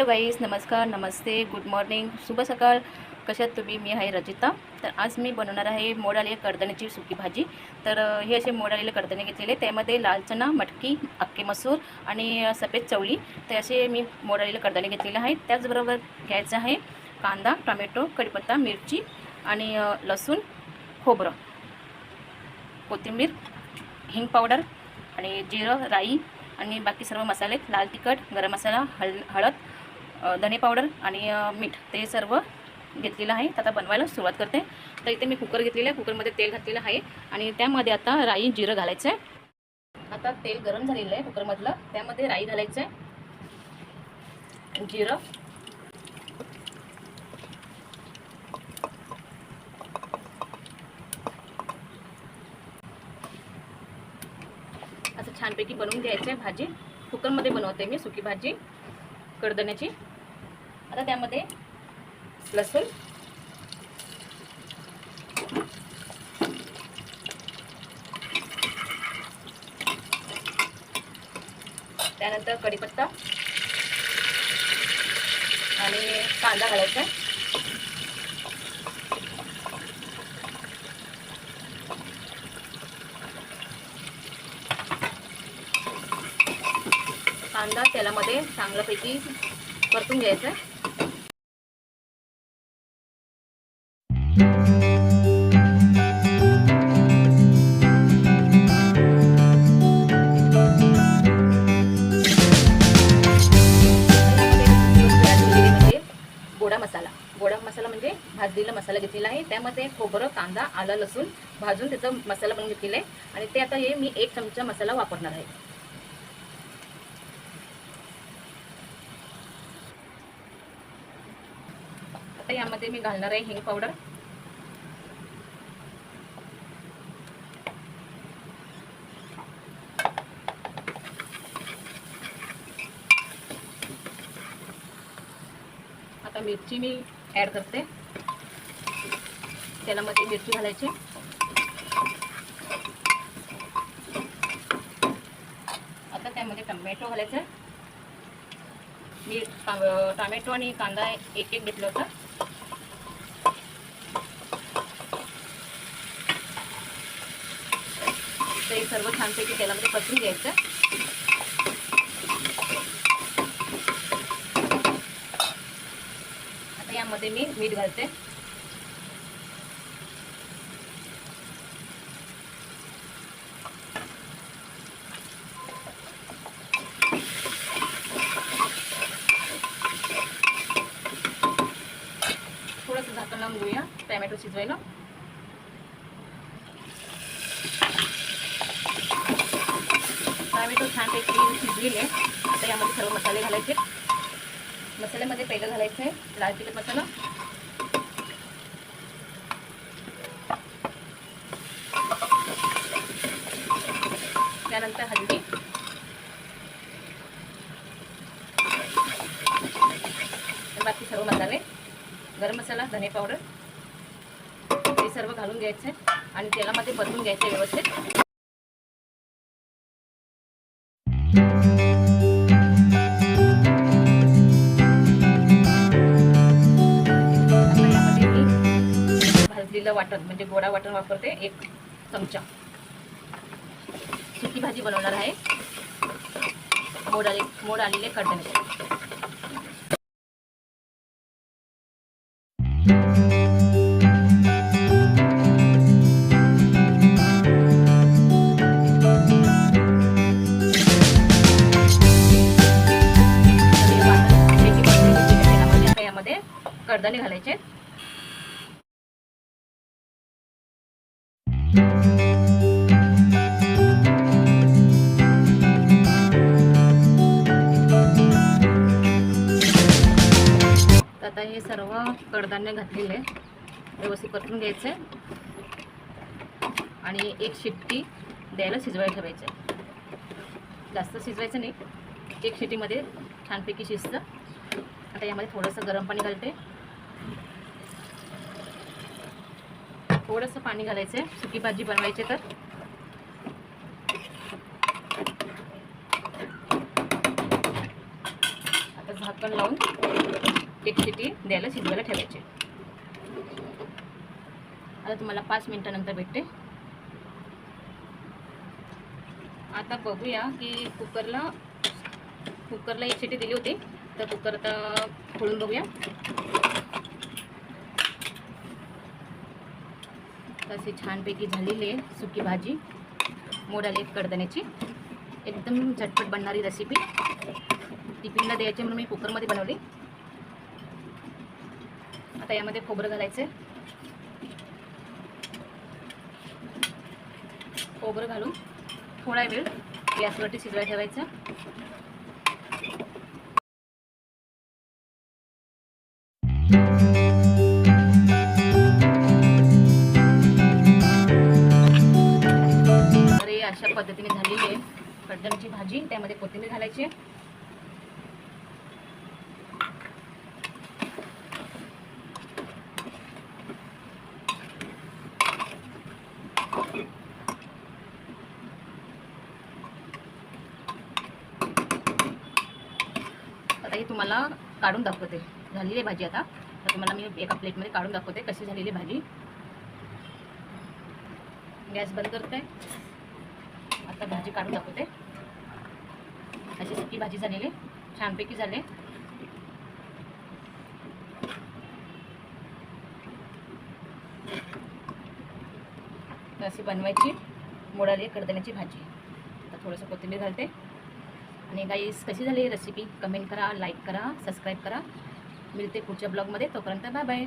Hello गाईस नमस्कार नमस्ते good morning शुभ सकाळ. कशात तुम्ही? मी आहे रजिता. तर आज मी बनवणार आहे मोड आलेल्या कडधान्याची सुकी भाजी. तर हे असे मोड आलेले कडधान्य घेतलेले. त्यामध्ये लाल चणा मटकी अक्के मसूर आणि सफेद चवळी. ते असे मी मोड आलेले कडधान्य घेतलेले आहेत त्याचबरोबर घ्यायचं आहे कांदा टोमॅटो कढीपत्ता मिरची आणि लसूण खोबरं कोथिंबीर हिंग पावडर आणि जिरं राई आणि बाकी सर्व मसाले लाल तिखट गरम मसाला हळ हळद धने पावडर आणि मीठ ते सर्व घेतलेलं आहे. आता बनवायला सुरुवात करते. तर इथे मी कुकर घेतलेलं आहे. कुकरमध्ये तेल घातलेलं आहे. आणि त्यामध्ये आता राई जिरं घालायचं आहे आता तेल गरम झालेलं आहे कुकरमधलं. त्यामध्ये राई घालायचं आहे जिरं. असं छानपैकी बनवून घ्यायचं आहे भाजी. कुकरमध्ये बनवते मी सुकी भाजी. कडधान्याची. आता त्यामध्ये लसूण. त्यानंतर कढीपत्ता. आणि कांदा घालायचा. कांदा तेलामध्ये चांगल्यापैकी परतून घ्यायचा. गोडा मसाला. गोडा मसाला म्हणजे भाजलेला मसाला घेतलेला आहे. त्यामध्ये खोबरं कांदा आलं लसूण भाजून त्याचा मसाला बनवून घेतलेला आहे. आणि ते आता हे मी एक चमचा मसाला वापरणार आहे. आता यामध्ये मी घालणार आहे हिंग पावडर. आता मिरची मी ॲड करते. तेलामध्ये मिरची घालायची. आता त्यामध्ये टमॅटो घालायचं. मी टमॅटो टोमॅटो आणि कांदा एक एक घेतलं होतं. ते सर्व छानपैकी तेलामध्ये पसरून घ्यायचं. त्यामध्ये मी मीठ घालते. थोडंसं झाकण लावून घेऊया टॅमॅटो शिजवायला. टॅमॅटो छानपैकी शिजलेले आता यामध्ये सर्व मसाले घालायचे. मसाल्यामध्ये पहिलं घालायचं आहे लाल तिखट मसाला. त्यानंतर हळदी बाकी सर्व मसाले. गरम मसाला धने पावडर. हे सर्व घालून घ्यायचं आहे आणि तेलामध्ये बदलून घ्यायचं आहे व्यवस्थित. वाटण म्हणजे गोडा वाटण वापरते एक चमचा. सुकी भाजी बनवणार आहे. मोड आले मोड आलेले कडधान्याचे तर घालायचे आता हे सर्व कडधान्य घातलेले आहे. व्यवस्थित परतून घ्यायचं आहे. आणि एक शिट्टी द्यायला शिजवायला ठेवायचे आहे. जास्त शिजवायचं नाही. एक शिट्टीमध्ये छानपैकी शिजतं. आता यामध्ये थोडंसं गरम पाणी घालते. थोडंसं पाणी घालायचं आहे. सुकी भाजी बनवायची तर. आता झाकण लावून एक शिटी द्यायला शिजवायला ठेवायचे. आता तुम्हाला पाच मिनटानंतर भेटते. आता बघूया की कुकरला कुकरला एक शिटी दिली होती. तर कुकर आता खोळून बघूया. अशी छानपैकी झालेली आहे सुकी भाजी. मोड आली कडदण्याची एकदम झटपट बनणारी रेसिपी टिफिनला द्यायची म्हणून मी कुकरमध्ये बनवली. आता यामध्ये खोबरं घालायचं खोबरं घालून थोडा वेळ गॅसवरती शिजवायला ठेवायचं. thank you अशा पद्धतीने झालेली आहे. कडधान्याची भाजी त्यामध्ये कोथिंबीर घालायची आता ही तुम्हाला काढून दाखवते. झालेली आहे भाजी आता. तर तुम्हाला मी एका प्लेटमध्ये काढून दाखवते कशी झालेली आहे भाजी. गॅस बंद करते. आता भाजी काढून दाखवते. अशी सुकी भाजी झालेली. आहे. छानपैकी झाले. अशी बनवायची मोडाली कडधान्याची भाजी. आता थोडंसं कोथिंबीर घालते. आणि गाईस कशी झाली रेसिपी कमेंट करा लाईक करा सबस्क्राईब करा. मिळते पुढच्या ब्लॉगमध्ये तोपर्यंत बाय बाय